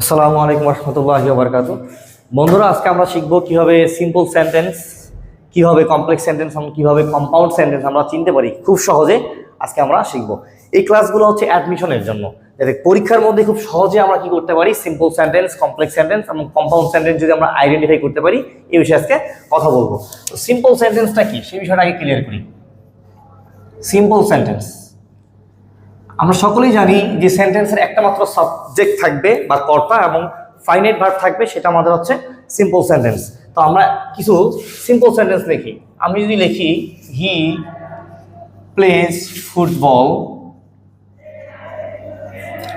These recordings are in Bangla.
আসসালামু আলাইকুম রহমতুল্লাহ বারকাত বন্ধুরা, আজকে আমরা শিখব কীভাবে সিম্পল সেন্টেন্স কীভাবে কমপ্লেক্স সেন্টেন্স কীভাবে কম্পাউন্ড সেন্টেন্স আমরা চিনতে পারি। খুব সহজে আজকে আমরা শিখব। এই ক্লাসগুলো হচ্ছে অ্যাডমিশনের জন্য। যাতে পরীক্ষার মধ্যে খুব সহজে আমরা কি করতে পারি? সিম্পল সেন্টেন্স কমপ্লেক্স সেন্টেন্স এবং কম্পাউন্ড সেন্টেন্স যদি আমরা আইডেন্টিফাই করতে পারি এই বিষয়ে আজকে কথা বলব। সিম্পল সেন্টেন্সটা কি? সেই বিষয়টা আগে ক্লিয়ার করি। সিম্পল সেন্টেন্স আমরা সকলেই জানি যে সেন্টেন্সের একটা মাত্র সাবজেক্ট থাকবে বা কর্তা এবং ফাইনাইট ভার্ব থাকবে, সেটা আমাদের হচ্ছে সিম্পল সেন্টেন্স তো আমরা কিছু সিম্পল সেন্টেন্স লিখি। আমি যদি লিখি হি প্লেস ফুটবল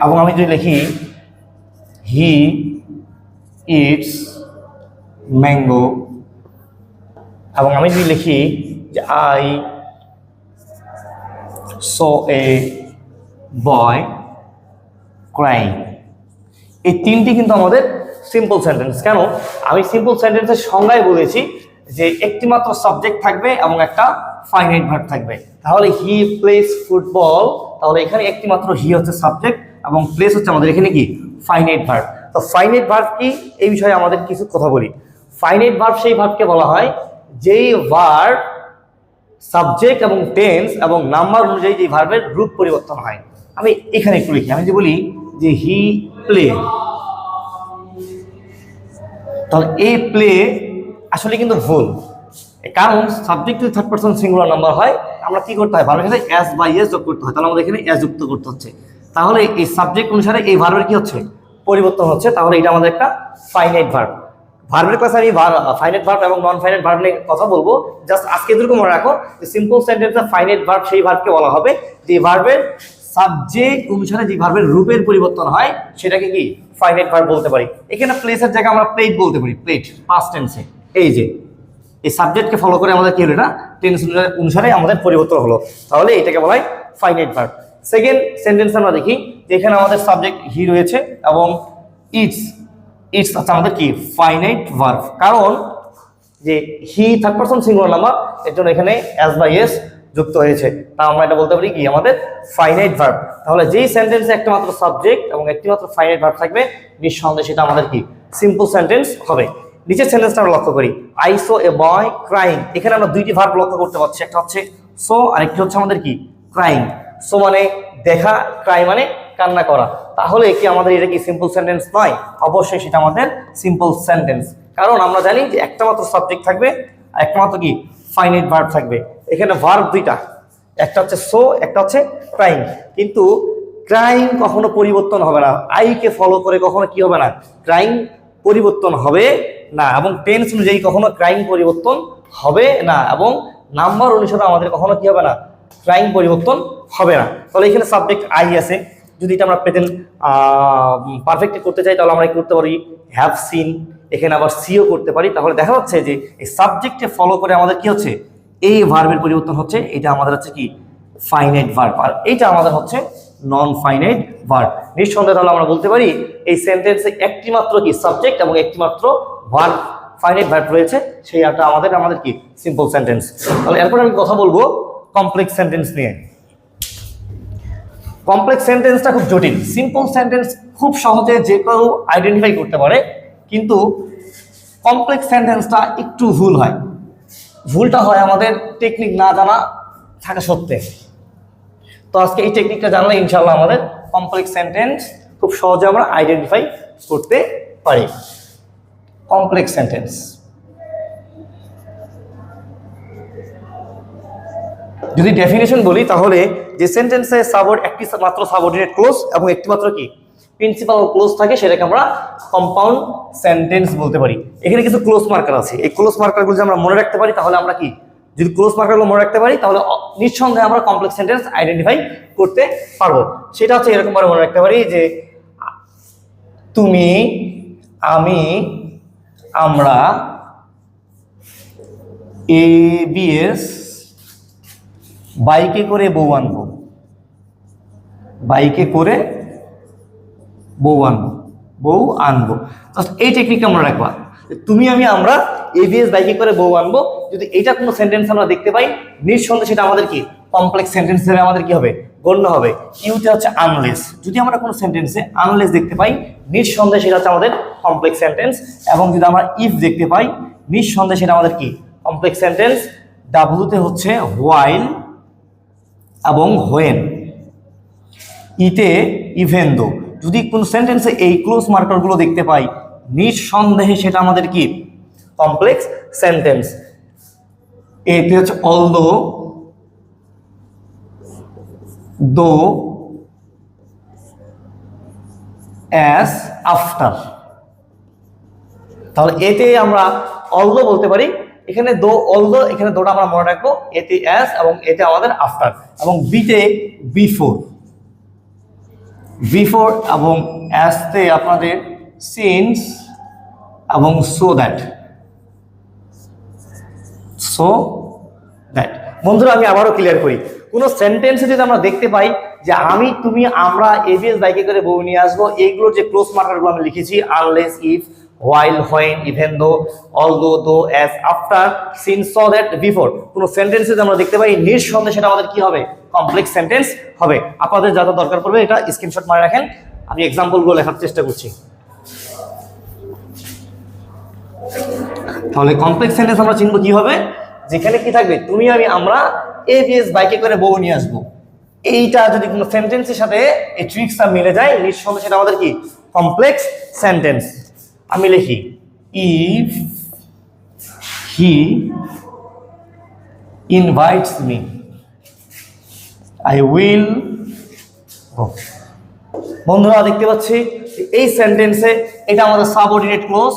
এবং আমি যদি লিখি হি ইটস ম্যাঙ্গো এবং আমি যদি লিখি যে I saw a boy crying এই তিনটি কিন্তু আমাদের সিম্পল সেন্টেন্স কেন? আমি সিম্পল সেন্টেন্সের সংজ্ঞায় বলেছি যে একটি মাত্র সাবজেক্ট থাকবে এবং একটা ফাইনাইট ভার্ব থাকবে। তাহলে হি প্লেস ফুটবল তাহলে এখানে একটি মাত্র হি হচ্ছে সাবজেক্ট এবং প্লেস হচ্ছে আমাদের এখানে কি? ফাইনাইট ভার্ব তো ফাইনাইট ভার্ব কি? এই বিষয়ে আমাদের কিছু কথা বলি। ফাইনাইট ভার্ব সেই ভার্বকে বলা হয় যেই ভার্ব সাবজেক্ট এবং টেন্স এবং নাম্বার অনুযায়ী যেই ভার্বের রূপ পরিবর্তন হয়। আমি এখানে একটু লিখি, আমি যে বলি যে হি প্লে তাহলে এই প্লে আসলে কিন্তু ভুল। কারণ সাবজেক্ট যদি থার্ড পার্সন সিঙ্গুলার নাম্বার হয়, আমরা কি করতে হয়? ভার্বের সাথে এস বাই এস যোগ করতে হয়, তাহলে আমাদের এখানে এস যুক্ত করতে হচ্ছে। তাহলে এই সাবজেক্ট অনুসারে এই ভার্বের কি হচ্ছে? পরিবর্তন হচ্ছে। তাহলে এটা আমাদের একটা ফাইনাইট ভার্ব ভার্বের ক্লাসে আমি ফাইনাইট ভার্ব এবং নন ফাইনাইট ভার্ব নিয়ে কথা বলব। জাস্ট আজকে এটুকু মনে রাখো যে সিম্পল সেন্টেন্সে ফাইনাইট ভার্ব সেই ভার্বকে বলা হবে। যে ভার্বের সাবজেক্ট অনুসারে যে ভার্বের রূপের পরিবর্তন হয়, সেটাকে কি? ফাইনাইট ভার্ব বলতে পারি। এখানে প্লেসের জায়গায় আমরা প্লেট বলতে পারি। প্লেট পাস্ট টেন্সে এই যে, এই সাবজেক্টকে ফলো করে আমাদের কি হলো এটা টেন্স অনুসারে আমাদের পরিবর্তন হলো। তাহলে এটাকে বলা হয় ফাইনাইট ভার্ব সেকেন্ড সেন্টেন্স আমরা দেখি এখানে আমাদের সাবজেক্ট হি রয়েছে এবং ইটস ইটস হচ্ছে আমাদের কি? ফাইনাইট ভার্ব কারণ যে he third person singular number এর জন্য এখানে এস বাই এস যুক্ত হয়েছে। তা আমরা এটা বলতে পারি কি? আমাদের ফাইনাইট ভার্ব তাহলে যেই সেন্টেন্সে একটা মাত্র সাবজেক্ট এবং একটি মাত্র ফাইনাইট ভার্ব থাকবে, নিঃসন্দেহে সেটা আমাদের কি? সিম্পল সেন্টেন্স হবে। নিচের সেন্টেন্সটা আমরা লক্ষ্য করি। I saw a boy crying এখানে আমরা দুইটি ভার্ব লক্ষ্য করতে পারছি। একটা হচ্ছে সো আরেকটি হচ্ছে আমাদের কি? ক্রাইং সো মানে দেখা ক্রাই মানে কান্না করা। তাহলে কি আমাদের এটা কি সিম্পল সেন্টেন্স নয়? অবশ্যই সেটা আমাদের সিম্পল সেন্টেন্স কারণ আমরা জানি যে একটা মাত্র সাবজেক্ট থাকবে, আর একটা মাত্র কি? ফাইনাইট ভার্ব থাকবে। এখানে ভার্ব দুইটা, একটা হচ্ছে সো একটা হচ্ছে ক্রাইম কিন্তু ক্রাইম কখনো পরিবর্তন হবে না। আইকে ফলো করে কখনো কি হবে না? ক্রাইম পরিবর্তন হবে না এবং টেন্স অনুযায়ী কখনো ক্রাইম পরিবর্তন হবে না এবং নাম্বার অনুসারে আমাদের কখনো কি হবে না? ক্রাইম পরিবর্তন হবে না। তাহলে এখানে সাবজেক্ট আই আছে। যদি এটা আমরা প্রেজেন্ট পারফেক্ট করতে চাই তাহলে আমরা কি করতে পারি? হ্যাভ সিন এখানে আবার সিও করতে পারি। তাহলে দেখা যাচ্ছে যে এই সাবজেক্টে ফলো করে আমাদের কি হচ্ছে? এই ভার্বের পরিবর্তন হচ্ছে। এটা আমাদের হচ্ছে কি? ফাইনাইট ভার্ব আর এইটা আমাদের হচ্ছে নন ফাইনাইট ভার্ব নিঃসন্দেহে তাহলে আমরা বলতে পারি, এই সেন্টেন্সে একটি মাত্র কি? সাবজেক্ট এবং একটি মাত্র ভার্ব ফাইনাইট ভার্ব রয়েছে। সেই একটা আমাদের আমাদের কি? সিম্পল সেন্টেন্স তাহলে এরপর আমি কথা বলব কমপ্লেক্স সেন্টেন্স নিয়ে। কমপ্লেক্স সেন্টেন্সটা খুব জটিল। সিম্পল সেন্টেন্স খুব সহজে যে কেউ আইডেন্টিফাই করতে পারে। কিন্তু কমপ্লেক্স সেন্টেন্সটা একটু ভুল হয়। ভুলটা হয় আমাদের টেকনিক না জানা থাকা সত্ত্বে। তো আজকে এই টেকনিকটা জানলে ইনশাল্লাহ আমাদের কমপ্লেক্স সেন্টেন্স খুব সহজে আমরা আইডেন্টিফাই করতে পারি। কমপ্লেক্স সেন্টেন্স যদি ডেফিনেশন বলি তাহলে যে সেন্টেন্সে সাবর্ড একটি মাত্র সাবঅর্ডিনেট ক্লোজ এবং একটি মাত্র কি? প্রিন্সিপাল ক্লোজ থাকে, সেটাকে আমরা কম্পাউন্ড সেন্টেন্স বলতে পারি। এখানে কিছু ক্লোজ মার্কার আছে। এই ক্লোজ মার্কারগুলো যদি আমরা মনে রাখতে পারি, তাহলে আমরা কি? যদি ক্লোজ মার্কারগুলো মনে রাখতে পারি, তাহলে নিঃসন্দেহে আমরা কমপ্লেক্স সেন্টেন্স আইডেন্টিফাই করতে পারব। সেটা হচ্ছে এরকম ভাবে মনে রাখতে পারি যে, তুমি, আমি, আমরা এ বিএস বাইকে করে বউ আনব। বাইকে করে বউ আনব। বউ আনব। Just এই টেকনিকটা মনে রাখবা। তুমি আমি আমরা এবিএস বাইকে করে বউ আনব। যদি এটা কোনো সেন্টেন্স আমরা দেখতে পাই, নিঃসন্দেহে সেটা আমাদের কি? কমপ্লেক্স সেন্টেন্স হিসেবে আমাদের কি হবে? গণ্য হবে। ইউতে হচ্ছে আনলেস যদি আমরা কোনো সেন্টেন্সে আনলেস দেখতে পাই, নিঃসন্দেহে সেটা হচ্ছে আমাদের কমপ্লেক্স সেন্টেন্স এবং যদি আমরা ইফ দেখতে পাই, নিঃসন্দেহে সেটা আমাদের কি? কমপ্লেক্স সেন্টেন্স ডাব্লুতে হচ্ছে হোয়াইল এবং হোয়েন ইতে ইভেন দো যদি কোনো সেন্টেন্সে এই ক্লোজ মার্কারগুলো দেখতে পাই, নিঃসন্দেহে সেটা আমাদের কি? কমপ্লেক্স সেন্টেন্স এতে হচ্ছে অলদো দো অ্যাস আফটার তাহলে এতে আমরা অলদো বলতে পারি, এখানে দো অলদো এখানে দোটা আমরা মনে রাখব, এতে অ্যাস এবং এতে আমাদের আফটার এবং বিতে বিফোর বিফোর এবং অ্যাসতে আপনাদের সিন্স এবং সো দ্যাট। So that. বন্ধুরা, আমি আবারও ক্লিয়ার করি। কোনো সেন্টেন্সে যদি আমরা দেখতে পাই যে আমি, তুমি, আমরা এভিএস বাইকে করে বউ নিয়ে আসব এইগুলোর যে ক্লোজ মার্কারগুলো আমি লিখেছি unless if while when even though although though as after since so that before কোনো সেন্টেন্সে আমরা দেখতে পাই, নিঃসন্দেহে সেটা আমাদের কি হবে? কমপ্লেক্স সেন্টেন্স হবে। আপনাদের যা যা দরকার পড়বে এটা স্ক্রিনশট মারে রাখেন। আমি এক্সাম্পলগুলো লেখার চেষ্টা করছি। তাহলে কমপ্লেক্স সেন্টেন্স আমরা চিনবো কি হবে যেখানে কি থাকবে? তুমি আমি আমরা এভিএস বাইকে করে বউ নিয়ে আসব। এইটা যদি কোনো সেন্টেন্সের সাথে এই ট্রিক্সটা মিলে যায়, নিঃসন্দেহে সেটা আমাদের কি? কমপ্লেক্স সেন্টেন্স আমি লিখি if he invites me I will বন্ধুরা, দেখতে পাচ্ছি, এই সেন্টেন্সে এটা আমাদের সাবঅর্ডিনেট ক্লোজ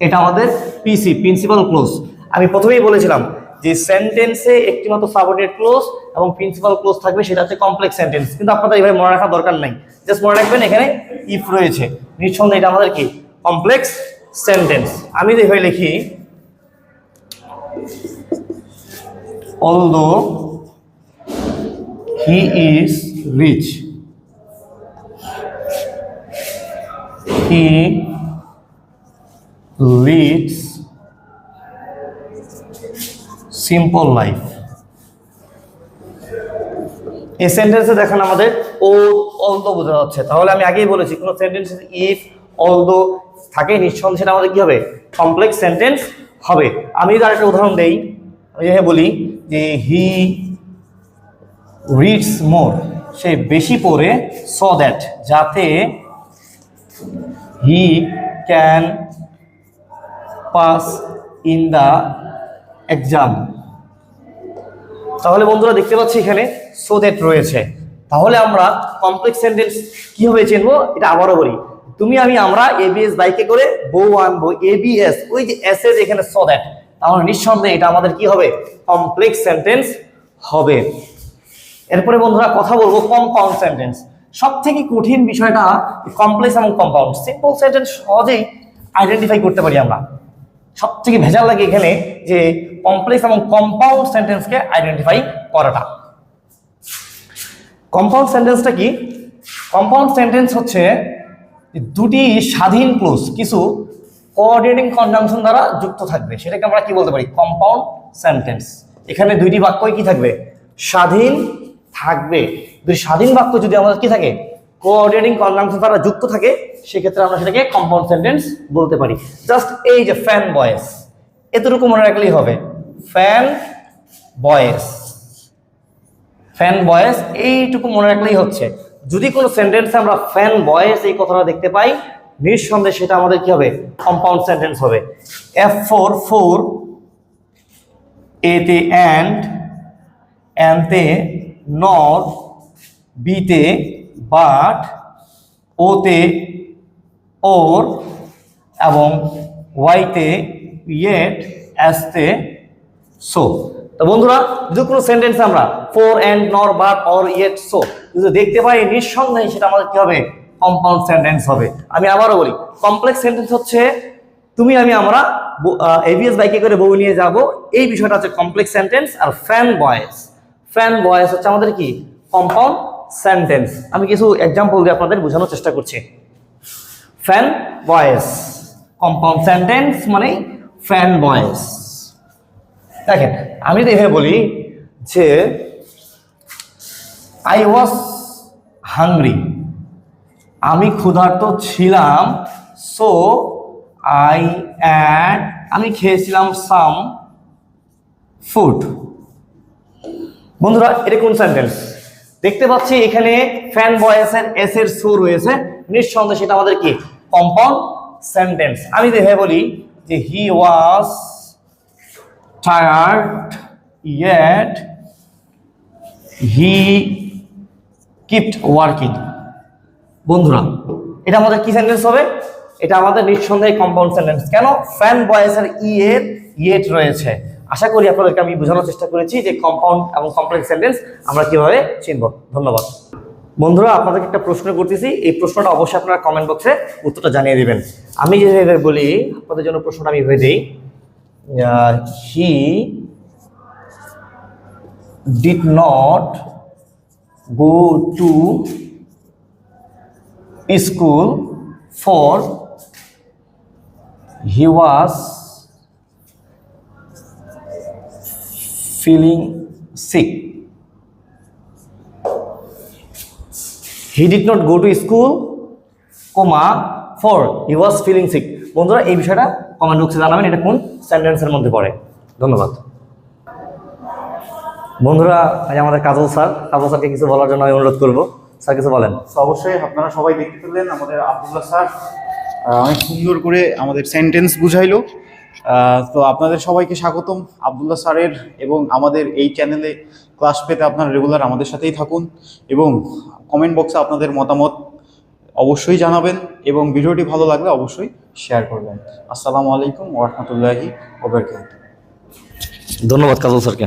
এটা আমাদের পিসি প্রিন্সিপাল ক্লোজ আমি প্রথমেই বলেছিলাম যে সেন্টেন্সে একটি মাত্র সাবঅর্ডিনেট ক্লোজ এবং প্রিন্সিপাল ক্লোজ থাকবে, সেটা হচ্ছে কমপ্লেক্স সেন্টেন্স কিন্তু আপনাদের এইভাবে মনে রাখার দরকার নাই। জাস্ট মনে রাখবেন, এখানে ইফ রয়েছে। নিঃসন্দেহে এটা আমাদের কি? কমপ্লেক্স সেন্টেন্স আমি এভাবে লিখি although he is rich he leads simple life. এই সেন্টেন্সে দেখেন আমাদের, ও অলদো বোঝা যাচ্ছে। তাহলে আমি আগেই বলেছি, কোনো সেন্টেন্স ইফ অলদো থাকে নিঃসন্দেহে, সেটা আমাদের কি হবে? কমপ্লেক্স সেন্টেন্স হবে। আমি যদি আরেকটা উদাহরণ দেই, আমি বলি যে হি রিডস মোর সে বেশি পড়ে স দ্যাট যাতে he can pass in the exam তাহলে বন্ধুরা দেখতে পাচ্ছি এখানে সো দ্যাট রয়েছে। তাহলে আমরা কমপ্লেক্স সেন্টেন্স কীভাবে চিনবো, এটা আবারও বলি। তুমি, আমি, আমরা এবিএস বাইকে করে বউ আনব এবিএস ওই যে এস এর এখানে সো দ্যাট তাহলে নিঃসন্দেহে এটা আমাদের কি হবে? কমপ্লেক্স সেন্টেন্স হবে। এরপরে বন্ধুরা কথা বলব কম্পাউন্ড সেন্টেন্স সব থেকে কঠিন বিষয়টা কমপ্লেক্স এবং কম্পাউন্ড সিম্পল সেন্টেন্স সহজেই আইডেন্টিফাই করতে পারি আমরা। সব থেকে ভেজাল লাগে এখানে যে কমপ্লেক্স এবং কম্পাউন্ড সেন্টেন্সকে আইডেন্টিফাই করাটা। কম্পাউন্ড সেন্টেন্সটা কি? কম্পাউন্ড সেন্টেন্স হচ্ছে দুটি স্বাধীন ক্লোজ কিছু কোঅর্ডিনেটিং কনজাংশন দ্বারা যুক্ত থাকবে। সেটাকে আমরা কি বলতে পারি? কম্পাউন্ড সেন্টেন্স এখানে দুইটি বাক্যই কি থাকবে? স্বাধীন থাকবে। দুই স্বাধীন বাক্য যদি আমাদের কি থাকে? কোঅর্ডিনেটিং কনজাংশন দ্বারা যুক্ত থাকে, সেক্ষেত্রে আমরা সেটাকে কম্পাউন্ড সেন্টেন্স বলতে পারি। জাস্ট এই যে ফ্যান বয়েস এতটুকু মনে রাখলেই হবে। ফ্যান বয়েস ফ্যান বয়েস এইটুকু মনে রাখলেই হচ্ছে। যদি কোনো সেন্টেন্সে আমরা ফ্যান বয়েস এই কথাটা দেখতে পাই, নিঃসন্দেহে সেটা আমাদের কি হবে? কম্পাউন্ড সেন্টেন্স হবে। এফ ফোর ফোর এতে অ্যান্ড অ্যান্ডতে নট বিতে বাট, ওতে ওর, এবং ওয়াইতে ইয়েট, অ্যাসতে সো। তো বন্ধুরা, যদি কোনো সেন্টেন্স আমরা for and nor but or yet so যদি দেখতে পাই নিঃসন্দেহে সেটা আমাদের কি হবে? কম্পাউন্ড সেন্টেন্স হবে। আমি আবারও বলি কমপ্লেক্স সেন্টেন্স হচ্ছে, তুমি, আমি, আমরা এভিএস বাইকে করে বউ নিয়ে যাব। এই বিষয়টা হচ্ছে কমপ্লেক্স সেন্টেন্স আর ফ্যান বয়েস ফ্যান বয়েস হচ্ছে আমাদের কি? Compound sentence. আমি কিছু এক্সাম্পল দিয়ে আপনাদের বোঝানোর চেষ্টা করছি। ফ্যান বয়েস কম্পাউন্ড সেন্টেন্স মানে ফ্যান বয়েস দেখেন, আমি এভাবে বলি যে আই ওয়াজ হাংরি আমি ক্ষুধার্ত ছিলাম সো আই অ্যাড আমি খেয়েছিলাম সাম ফুড বন্ধুরা, এটা কোন সেন্টেন্স দেখতে পাচ্ছি এখানে ফ্যান বয়েসের এস এর সু রয়েছে। নিঃসন্দেহে সেটা আমাদের কি? কম্পাউন্ড সেন্টেন্স আমি দেখে বলি যে he was tired yet he kept working বন্ধুরা, এটা আমাদের কি সেন্টেন্স হবে? এটা আমাদের নিঃসন্দেহে কম্পাউন্ড সেন্টেন্স কেন? ফ্যান বয়েসের ই এর ইয়েট রয়েছে। আশা করি আপনাদেরকে আমি বোঝানোর চেষ্টা করেছি যে কম্পাউন্ড এবং কমপ্লেক্স সেন্টেন্স আমরা কীভাবে চিনব। ধন্যবাদ। বন্ধুরা, আপনাদেরকে একটা প্রশ্ন করতেছি। এই প্রশ্নটা অবশ্যই আপনারা কমেন্ট বক্সে উত্তরটা জানিয়ে দেবেন। আমি যেভাবে বলি, আপনাদের জন্য প্রশ্নটা আমি ভেবে দিই। He did not go to school for, he was feeling sick. He did not go to school comma for he was feeling sick. বন্ধুরা, এই বিষয়টা কমেন্ট বক্সে জানাবেন, এটা কোন সেন্টেন্সের মধ্যে পড়ে। ধন্যবাদ। বন্ধুরা আজ আমাদের কাজল স্যার, কাজল স্যারকে কিছু বলার জন্য আমি অনুরোধ করব। স্যার, কিছু বলেন। অবশ্যই আপনারা সবাই দেখতে পেলেন আমাদের আব্দুল্লাহ স্যার। অনেক সুন্দর করে আমাদের সেন্টেন্স বুঝাইলো। তো আপনাদের সবাইকে স্বাগতম। আবদুল্লাহ স্যারের এবং আমাদের এই চ্যানেলে ক্লাস পেতে আপনারা রেগুলার আমাদের সাথেই থাকুন এবং কমেন্ট বক্সে আপনাদের মতামত অবশ্যই জানাবেন এবং ভিডিওটি ভালো লাগলে অবশ্যই শেয়ার করবেন। আসসালামু আলাইকুম ওরহমতুল্লাহি ওবরকাত ধন্যবাদ কাজল স্যারকে।